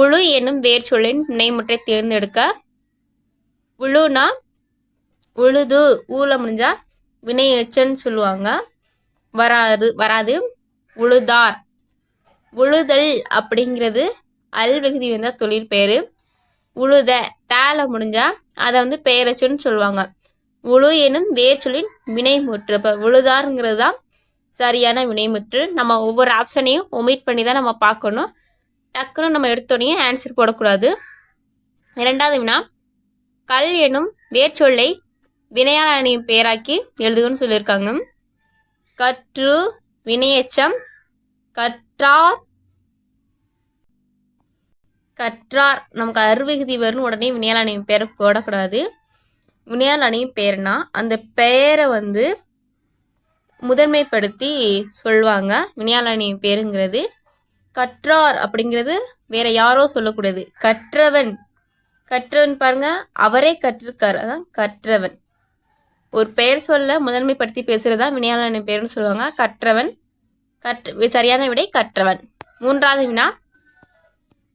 உழு என்னும் வேர் சொல்லின் வினைமுற்றை தேர்ந்தெடுக்க. உழுனா உழுது ஊல முடிஞ்சா வினையச்சன்னு சொல்லுவாங்க. வராது வராது. உழுதார். உழுதல் அப்படிங்கிறது அல்வகுதி வந்தா தொழில் பெயர் உழுத தேல முடிஞ்சா அதை வந்து பெயரச்சுன்னு சொல்லுவாங்க. உழு எனும் வேர்ச்சொலின் வினைமுற்று. இப்போ உழுதாருங்கிறது தான் சரியான வினைமுற்று. நம்ம ஒவ்வொரு ஆப்ஷனையும் ஒமிட் பண்ணி தான் நம்ம பார்க்கணும். டக்குன்னு நம்ம எடுத்தோடனே ஆன்சர் போடக்கூடாது. இரண்டாவது வினா கல் எனும் வேர்ச்சொல்லை வினையால் அணியும் பெயராக்கி எழுதுகன்னு சொல்லியிருக்காங்க கற்று வினையச்சம் கற்றார் கற்றார். நமக்கு அருவிகுதி வரும்னு உடனே வினையால் அணியும் பெயரை போடக்கூடாது. வினையால் அணியும் பெயர்னா அந்த பெயரை வந்து முதன்மைப்படுத்தி சொல்லுவாங்க வினையால் அணியும் பேருங்கிறது கற்றார் அப்படிங்கிறது வேற யாரோ சொல்லக்கூடாது கற்றவன். கற்றவன் பாருங்க அவரே கற்றிருக்கார். அதான் கற்றவன். ஒரு பெயர் சொல்ல முதன்மைப்படுத்தி பேசுறதா வினையாளன் பேர்னு சொல்லுவாங்க. கற்றவன். கற்ற சரியான விடை கற்றவன். மூன்றாவது வினா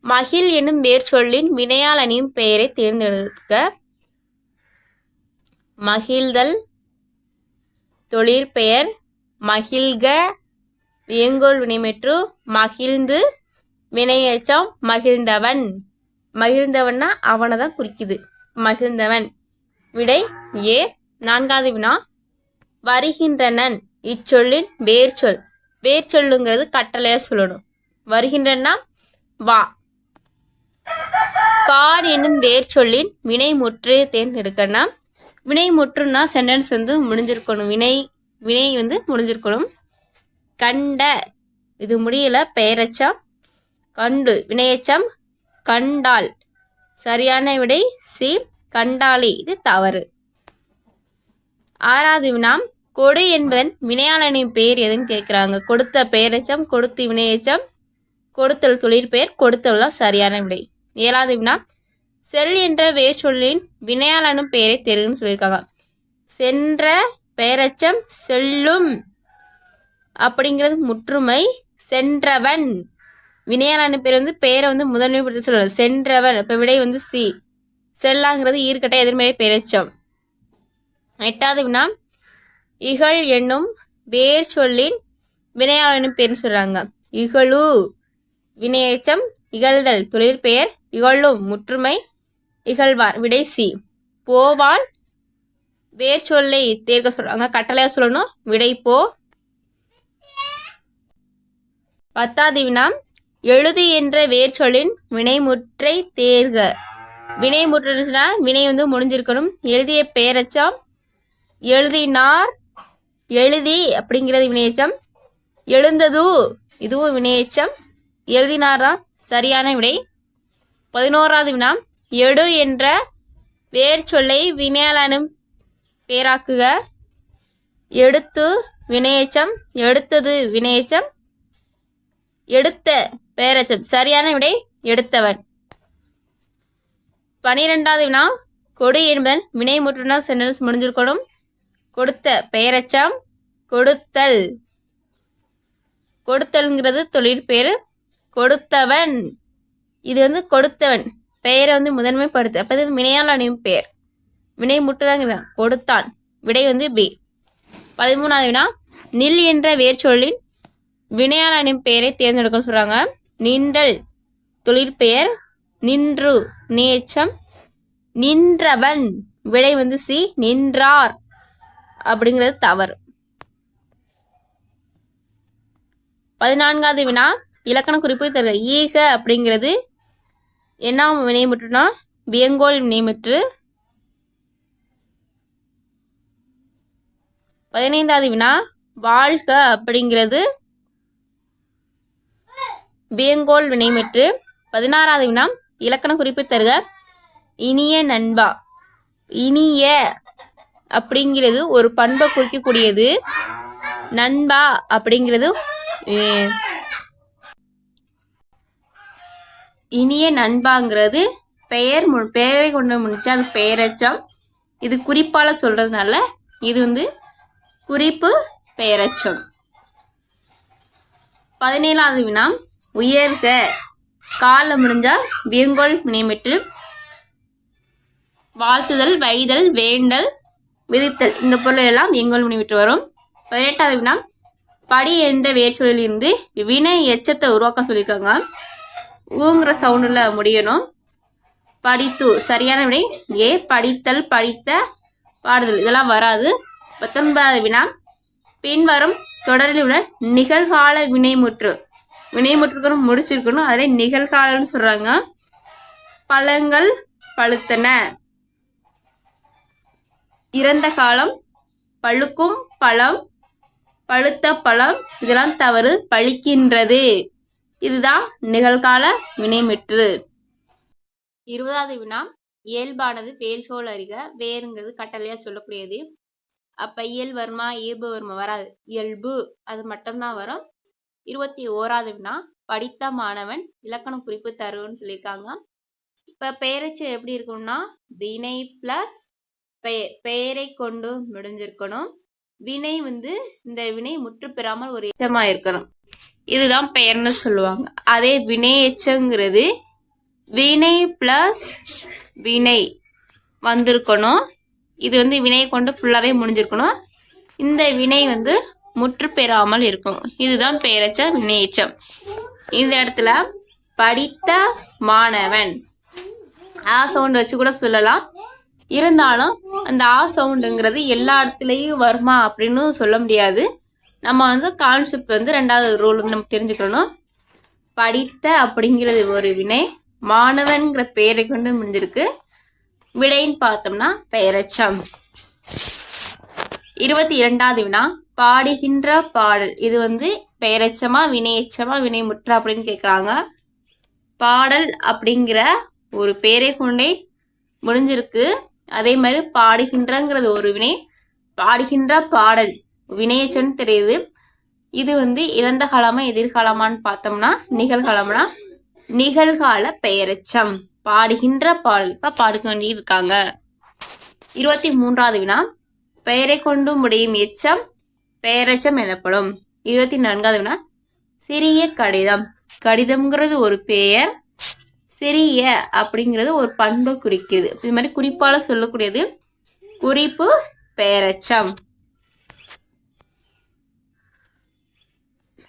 மகிழ் என்னும் வேர் சொல்லின் வினையாளனின் பெயரை தேர்ந்தெடுக்க மகிழ்தல் தொழிற்பெயர் மகிழ்க வியங்கோல் வினைமெற்று மகிழ்ந்து வினையேற்றம் மகிழ்ந்தவன். மகிழ்ந்தவன்னா அவனை தான் குறிக்குது. மகிழ்ந்தவன். விடை ஏ. நான்காவது வினா. வருகின்றனன். இச்சொல்லின் வேர் சொல் வேர் சொல்லுங்கிறது கட்டளையா சொல்லணும். வருகின்றன்னா வா. காட் என்னும் வேர் சொல்லின் வினை முற்று தேர்ந்தெடுக்கணும். வினை முற்றுன்னா சென்டென்ஸ் வந்து முடிஞ்சிருக்கணும். வினை வினை வந்து முடிஞ்சிருக்கணும். கண்ட இது முடியல பெயரச்சம் கண்டு வினையச்சம் கண்டால். சரியான விடை சி கண்டாளி இது தவறு. ஆறாவது வினாம் கொடு என்பதன் வினையாளனின் பெயர் எதுன்னு கேட்குறாங்க கொடுத்த பெயரச்சம் கொடுத்து வினையச்சம் கொடுத்தல் தொழிற்பெயர் கொடுத்தல் தான் சரியான விடை. ஏழாவது வினா செல் என்ற வேர் சொல்லின் வினையாளனும் பெயரை தெரியும்னு சொல்லியிருக்காங்க சென்ற பெயரச்சம் செல்லும். அப்படிங்கிறது முற்றுமை சென்றவன். வினையான பேர் வந்து பெயரை வந்து முதன்மைப்படுத்தி சொல்லலாம் சென்றவன். இப்போ விடை வந்து சி. செல்லாங்கிறது ஈர்க்கட்டை எதிர்மறை பெயரச்சம் எட்டாவது வினா இகழ் என்னும் வேர் சொல்லின் வினையாளனும் பேர்னு சொல்றாங்க. இகழு. வினையேச்சம் இகழ்தல். தொழில் பெயர் இகழும். முற்றுமை இகழ்வார். விடை சி. போவால் வேர் சொல்லை தேர்க்க சொல்றாங்க. கட்டளையா சொல்லணும். விடை போ பத்தாவது வினா எழுது என்ற வேர் சொல்லின் வினைமுற்றை தேர்க. வினைமுற்றுச்சுன்னா வினை வந்து முடிஞ்சிருக்கணும். எழுதிய பெயரச்சம் எழுதினார் எழுதி அப்படிங்கிறது வினையச்சம். எழுந்தது இதுவும் வினையச்சம். எழுதினாரா? சரியான விடை. பதினோராவது வினா எடு என்ற வேர் சொல்லை வினையாளனும் பேராக்குக. எடுத்து வினையச்சம் எடுத்தது வினையச்சம். எடுத்த பேரச்சம் சரியான விடை எடுத்தவன். பனிரெண்டாவது வினா கொடு என்பதன் வினை முற்றுனா சென்டென்ஸ் முடிஞ்சிருக்கணும். கொடுத்த பெயரச்சம் கொடுத்தல். கொடுத்தல்ங்கிறது தொழிற்பேர் கொடுத்தவன். இது வந்து கொடுத்தவன். பெயரை வந்து முதன்மைப்படுத்து அப்போ இது வினையால் அணியும் பெயர். வினை முட்டுதாங்க கொடுத்தான். விடை வந்து பி. பதிமூணாவது வினா நில் என்ற வேர்ச்சொல்லின் வினையால் பெயரை தேர்ந்தெடுக்க சொல்கிறாங்க நின்றல் தொழிற்பெயர் நின்று நேச்சம் நின்றவன் விடை வந்து சி நின்றார் அப்படிங்கிறது தவறு. பதினான்காவது வினா இலக்கண குறிப்பு தருக. ஈக அப்படிங்கிறது என்ன வினைமுற்றுனா வியங்கோல் வினைமுற்று. பதினைந்தாவது வினா வாழ்க அப்படிங்கிறது வியங்கோல் வினைமெற்று பதினாறாவது வினா இலக்கண குறிப்பு தருக இனிய நண்பா இனிய அப்படிங்கிறது ஒரு பண்பை குறிக்கக்கூடியது. நண்பா அப்படிங்கிறது இனிய நண்பாங்கிறது பெயர் மு பெயரை கொண்டு முடிச்சா அது பெயரச்சம். இது குறிப்பால் சொல்கிறதுனால இது வந்து குறிப்பு பெயரச்சம். பதினேழாவது வினா உயர்க. காலில் முடிஞ்சா வியங்கோல் நியமிட்டு வாழ்த்துதல் வைதல் வேண்டல் விதித்தல். இந்த பொருள் எல்லாம் வியங்கோல் வினைமிட்டு வரும். பதினெட்டாவது வினா. படி என்ற வேர்ச்சொல்லில் இருந்து வினை எச்சத்தை உருவாக்க சொல்லியிருக்காங்க ஊங்கிற சவுண்டில் முடியணும். படித்து சரியான விடை ஏ படித்தல் படித்த பாடுதல். இதெல்லாம் வராது. பத்தொன்பதாவது வினா. பின்வரும் தொடரில் உள்ள நிகழ்கால வினைமுற்று. வினைமுற்றுக்கணும் முடிச்சிருக்கணும். அதில் நிகழ்காலம்னு சொல்றாங்க. பழங்கள் பழுத்தன. இறந்த காலம் பழுக்கும் பழம் பழுத்த பழம் இதெல்லாம் தவறு பழிக்கின்றது. இதுதான் நிகழ்கால வினைமுற்று. இருபதாவது வினா. இயல்பானது வேல் சோல் அறிக. வேறுங்கிறது கட்டளையா சொல்லக்கூடியது. அப்ப இயல் வருமா இயல்பு வருமா வராது. இயல்பு அது மட்டும்தான் வரும். இருபத்தி ஓராவது வினா படித்த மாணவன் இலக்கண குறிப்பு தருன்னு சொல்லியிருக்காங்க. இப்ப பெயரச்சு எப்படி இருக்கும்னா வினை பிளஸ் பெயரை கொண்டு முடிஞ்சிருக்கணும். வினை வந்து இந்த வினை முற்று பெறாமல் ஒரு எச்சமா இருக்கணும். இதுதான் பெயர்னு சொல்லுவாங்க. அதே வினை எச்சங்கிறது வினை பிளஸ் வினை வந்திருக்கணும். இது வந்து வினை கொண்டு ஃபுல்லாகவே முடிஞ்சிருக்கணும். இந்த வினை வந்து முற்று பெறாமல் இருக்கும். இதுதான் பெயரச்ச வினையச்சம் இந்த இடத்துல படித்த மாணவன். ஆ சவுண்ட் வச்சு கூட சொல்லலாம். இருந்தாலும் அந்த ஆ சவுண்டுங்கிறது எல்லா இடத்துலையும் வருமா அப்படின்னு சொல்ல முடியாது. நம்ம வந்து கான்செப்ட் வந்து ரெண்டாவது ரூல் வந்து நம்ம தெரிஞ்சுக்கணும். படித்த அப்படிங்கிறது ஒரு வினை மாணவன்கிற பெயரை கொண்டு முடிஞ்சிருக்கு. விடைன்னு பார்த்தோம்னா பெயரச்சம் இருபத்தி இரண்டாவது வினா பாடுகின்ற பாடல். இது வந்து பெயரச்சமா வினையச்சமா வினைமுற்றா அப்படின்னு கேட்குறாங்க பாடல் அப்படிங்கிற ஒரு பெயரை கொண்டே முடிஞ்சிருக்கு. அதே மாதிரி பாடுகின்றங்கிறது ஒரு வினை பாடுகின்ற பாடல் வினையச்சம்னு தெரியுது. இது வந்து இறந்த காலமா எதிர்காலமான்னு பார்த்தோம்னா நிகழ்காலம்னா நிகழ்கால பெயரச்சம் பாடுகின்ற பாடல். இப்போ பாடுக்க இருக்காங்க இருபத்தி மூன்றாவது வினா பெயரை கொண்டு முடியும் எச்சம் பெயரச்சம் எனப்படும் இருபத்தி நான்காவது வினா. சிறிய கடிதம். கடிதம்ங்கிறது ஒரு பெயர். சிறிய அப்படிங்கிறது ஒரு பண்பை குறிக்கிறது. இது மாதிரி குறிப்பால சொல்லக்கூடியது குறிப்பு பெயரச்சம்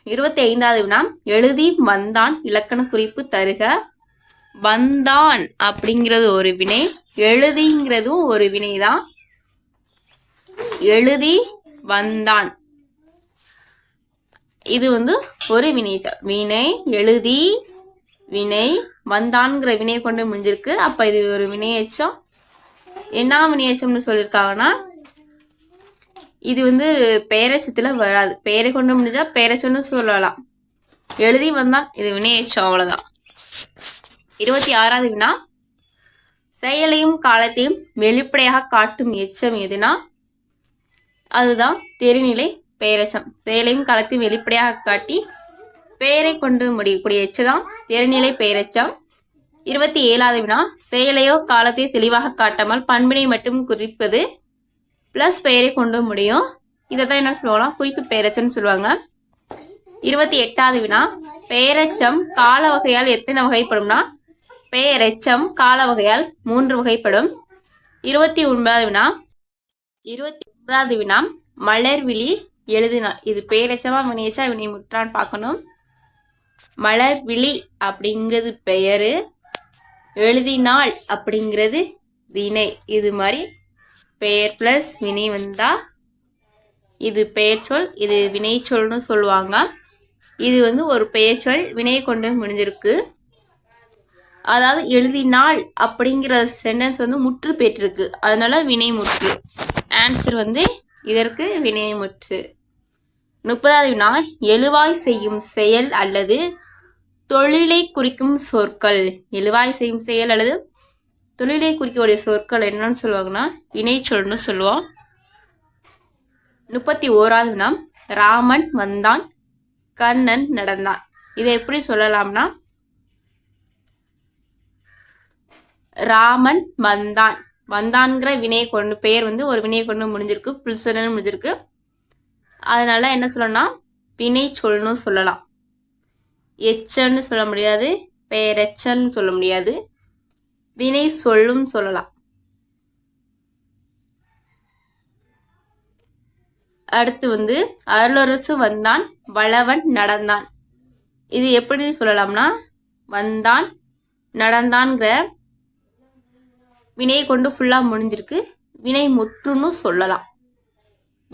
இருபத்தி ஐந்தாவது வினா. எழுதி வந்தான் இலக்கண குறிப்பு தருக. வந்தான் அப்படிங்கிறது ஒரு வினை. எழுதிங்கிறதும் ஒரு வினை தான் எழுதி வந்தான். இது வந்து ஒரு வினைச்சொல் வினை எழுதி வினை வந்தான்ங்கிற வினை கொண்டு முடிஞ்சிருக்கு அப்ப இது ஒரு வினையச்சம் என்ன வினையச்சம்னு சொல்லியிருக்காங்கன்னா இது வந்து பெயரச்சத்துல வராது. பெயரை கொண்டு முடிஞ்சா பெயரச்சம்னு சொல்லலாம். எழுதி வந்தான் இது வினையச்சம் அவ்வளவுதான். இருபத்தி ஆறாவது வினா. செயலையும் காலத்தையும் வெளிப்படையாக காட்டும் எச்சம் எதுனா அதுதான் தெரிநிலை பெயரச்சம் செயலையும் களத்தையும் வெளிப்படையாக காட்டி பெயரை கொண்டு முடியக்கூடிய எச்சதான் திறநிலை பெயரச்சம் இருபத்தி ஏழாவது வினா செயலையோ காலத்தையோ தெளிவாக காட்டாமல் பண்பினை மட்டும் குறிப்பது ப்ளஸ் பெயரை கொண்டு முடியும். இதை தான் என்ன சொல்லுவாங்க குறிப்பு பெயரச்சம்னு சொல்லுவாங்க. இருபத்தி எட்டாவது வினா பெயரச்சம் கால வகையால் எத்தனை வகைப்படும்னா பெயரெச்சம் கால வகையால் மூன்று வகைப்படும். இருபத்தி ஒன்பதாவது வினா இருபத்தி ஒன்பதாவது வினா மலர்விழி எழுதினாள் இது பெயரெச்சமா வினையச்சா வினை முற்றான்னு பார்க்கணும். மலர் விழி அப்படிங்கிறது பெயரு. எழுதினாள் அப்படிங்கிறது வினை. இது மாதிரி பெயர் ப்ளஸ் வினை வந்தா இது பெயர் சொல் இது வினை சொல்னு சொல்லுவாங்க. இது வந்து ஒரு பெயர் சொல் வினை கொண்டு முடிஞ்சிருக்கு. அதாவது எழுதினாள் அப்படிங்கிற சென்டென்ஸ் வந்து முற்று பெற்றிருக்கு. அதனால வினை முற்று. ஆன்சர் வந்து இதற்கு வினைமுற்று. முப்பதாவது வினா எழுவாய் செய்யும் செயல் அல்லது தொழிலை குறிக்கும் சொற்கள். எழுவாய் செய்யும் செயல் அல்லது தொழிலை குறிக்கக்கூடிய சொற்கள் என்னன்னு சொல்லுவாங்கன்னா வினை சொல்னு சொல்லுவோம். முப்பத்தி ஓராவது வினா ராமன் வந்தான் கண்ணன் நடந்தான். இதை எப்படி சொல்லலாம்னா ராமன் வந்தான். வந்தான்கிற வினையை கொண்டு பெயர் வந்து ஒரு வினையை கொண்டு முடிஞ்சிருக்கு புல்சுரன் முடிஞ்சிருக்கு. அதனால என்ன சொல்லணும்னா வினை சொல்னு சொல்லலாம். எச்சன்னு சொல்ல முடியாது பெயரெச்சன்னு சொல்ல முடியாது. வினை சொல்லும் சொல்லலாம். அடுத்து வந்து அருளரசு வந்தான் வளவன் நடந்தான். இது எப்படி சொல்லலாம்னா வந்தான் நடந்தான்கிற வினையை கொண்டு ஃபுல்லாக முடிஞ்சிருக்கு. வினை முற்றுன்னு சொல்லலாம்.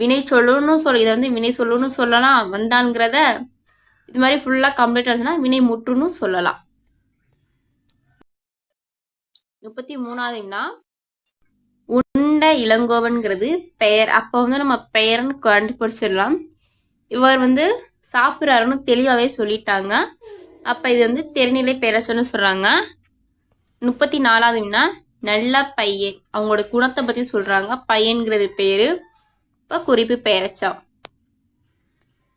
வினை சொல்லணும்னு சொல்ல இதை வந்து வினை சொல்லணும்னு சொல்லலாம் வந்தான்ங்கிறத இது மாதிரி ஃபுல்லாக கம்ப்ளீட் ஆச்சுன்னா வினை முற்றுன்னு சொல்லலாம். முப்பத்தி மூணாவதுனா உண்ட இளங்கோவன்கிறது பெயர். அப்போ வந்து நம்ம பெயர்னு கண்டுபிடிச்சிடலாம். இவர் வந்து சாப்பிட்றாருன்னு தெளிவாகவே சொல்லிட்டாங்க. அப்போ இது வந்து தெருநிலை சொல்ல சொல்கிறாங்க முப்பத்தி நாலாவதுனா நல்ல பையன். அவங்களோட குணத்தை பற்றி சொல்கிறாங்க பையன்கிறது பேர் இப்போ குறிப்பு பெயரச்சா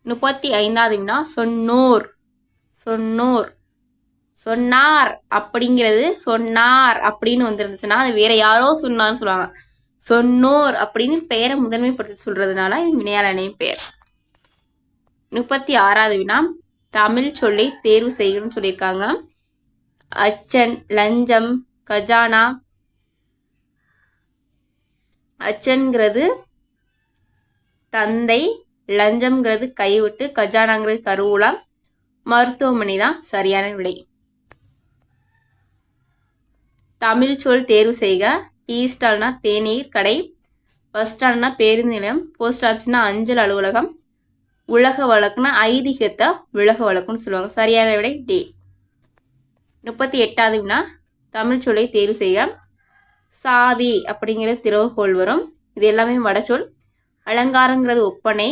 முப்பத்தி ஐந்தாவது வினா சொன்னோர். சொன்னோர். சொன்னார் அப்படிங்கிறது சொன்னார் அப்படின்னு வந்துருந்துச்சுன்னா அது வேற யாரோ சொன்னான்னு சொல்லுவாங்க. சொன்னோர் அப்படின்னு பெயரை முதன்மைப்படுத்தி சொல்றதுனால இது பெயர் முப்பத்தி ஆறாவது வினா தமிழ் சொல்லை தேர்வு செய்கிறோம்னு சொல்லியிருக்காங்க. அச்சன் லஞ்சம் கஜானா அச்சன்கிறது தந்தை லஞ்சம்ங்கிறது கைவிட்டு கஜானாங்கிறது கருவூலம் மருத்துவமனை தான் சரியான விடை. தமிழ் சொல் தேர்வு செய்க. டீ ஸ்டால்னா தேநீர் கடை பஸ் ஸ்டாண்ட்னா பேருந்து நிலையம் போஸ்ட் ஆஃபீஸ்னா அஞ்சல் அலுவலகம் உலக வழக்குனா ஐதீகத்தை உலக வழக்குன்னு சொல்லுவாங்க. சரியான விடை டி. முப்பத்தி எட்டாவது வினா தமிழ் சொல்லை தேர்வு செய்ய சாவி அப்படிங்கிறது திறவுகோள் வரும். இது எல்லாமே வடச்சொல். அலங்காரங்கிறது ஒப்பனை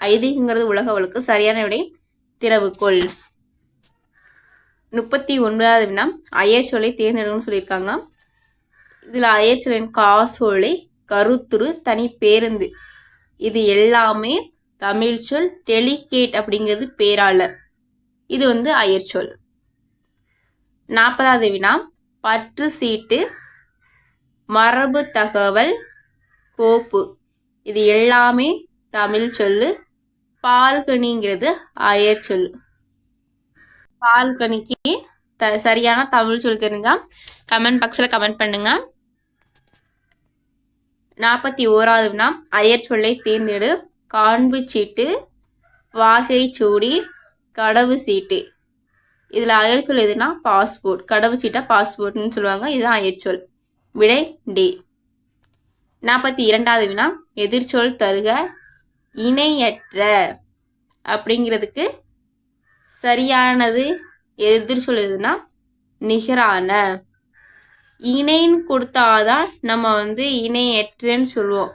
ஐதீகங்கிறது உலக வழக்கு சரியான விடை திறவுகோள். முப்பத்தி ஒன்பதாவது வினா அயர் தேர்ந்தெடுக்கணும்னு சொல்லியிருக்காங்க. இதில் அயர் காசோலை கருத்துரு தனி பேருந்து. இது எல்லாமே தமிழ் சொல் டெலிகேட் அப்படிங்கிறது பேராளர். இது வந்து அயற்சொல் நாற்பதாவது வினா பற்று சீட்டு மரபு தகவல் கோப்பு. இது எல்லாமே தமிழ் சொல்லு. பால்கனிங்கிறது அயர் சொல்லு. பால்கனிக்கு த சரியான தமிழ் சொல் தெரிஞ்சா கமெண்ட் பாக்ஸில் கமெண்ட் பண்ணுங்க. நாற்பத்தி ஓராவதுனா அயர் சொல்லை தேர்ந்தெடு. காண்பு சீட்டு வாகை சூடி கடவு சீட்டு. இதில் அயர் சொல் எதுனா பாஸ்போர்ட். கடவு சீட்டை பாஸ்போர்ட்னு சொல்லுவாங்க. இதுதான் அயர் சொல். விடை டி. நாற்பத்தி இரண்டாவது வினா எதிர்ச்சொல் தருக இணையற்ற அப்படிங்கிறதுக்கு சரியானது எதிர்ச்சொல் எதுனா நிகரான. இணைன்னு கொடுத்தாதான் நம்ம வந்து இணையற்றன்னு சொல்லுவோம்.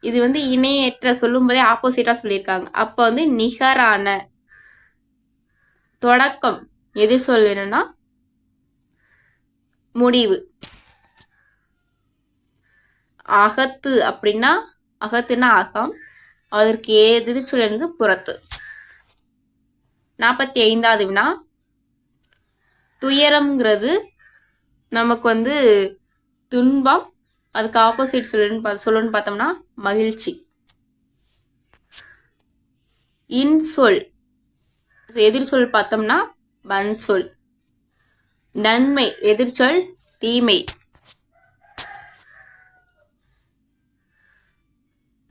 இது வந்து இணையற்ற சொல்லும்போதே ஆப்போசிட்டாக சொல்லியிருக்காங்க. அப்போ வந்து நிகரான. தொடக்கம் எது சொல்லுன்னா முடிவு. அகத்து அப்படின்னா அகத்துனா அகம் அதற்கு எதிர் சொல்லிருந்து புறத்து. நாற்பத்தி ஐந்தாவது வினா. துயரம்ங்கிறது நமக்கு வந்து துன்பம் அதுக்கு ஆப்போசிட் சொல்லுன்னு சொல்லுன்னு பார்த்தோம்னா மகிழ்ச்சி. இன்சொல் எதிர்ச்சொல் பார்த்தோம்னா வன்சொல் நன்மை. எதிர்ச்சொல் தீமை.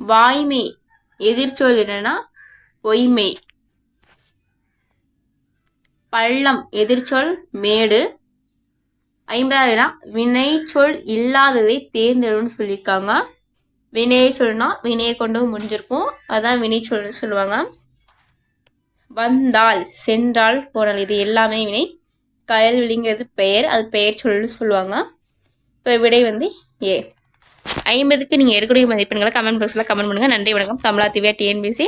வாய்மை. எதிர்ச்சொல் என்னன்னா பொய்மை. பள்ளம் எதிர்ச்சொல் மேடு. ஐம்பதாவதுனா வினைச்சொல் இல்லாததை தேர்ந்தெடுன்னு சொல்லியிருக்காங்க. வினையை சொல்னா வினையை கொண்டு முடிஞ்சிருக்கும். அதான் வினை சொல்லுவாங்க. வந்தால் சென்றால் போனால் இது எல்லாமே வினை. கயல்விழிங்கிறது பெயர் அது பெயர் சொல்லுன்னு சொல்லுவாங்க. இப்போ விடை வந்து ஏ. ஐம்பதுக்கு நீங்கள் எடுக்கக்கூடிய மதிப்பெண்களை கமெண்ட் பாக்ஸில் கமெண்ட் பண்ணுங்கள் நன்றி வணக்கம். கமலா திவ்யா டிஎன்பிசி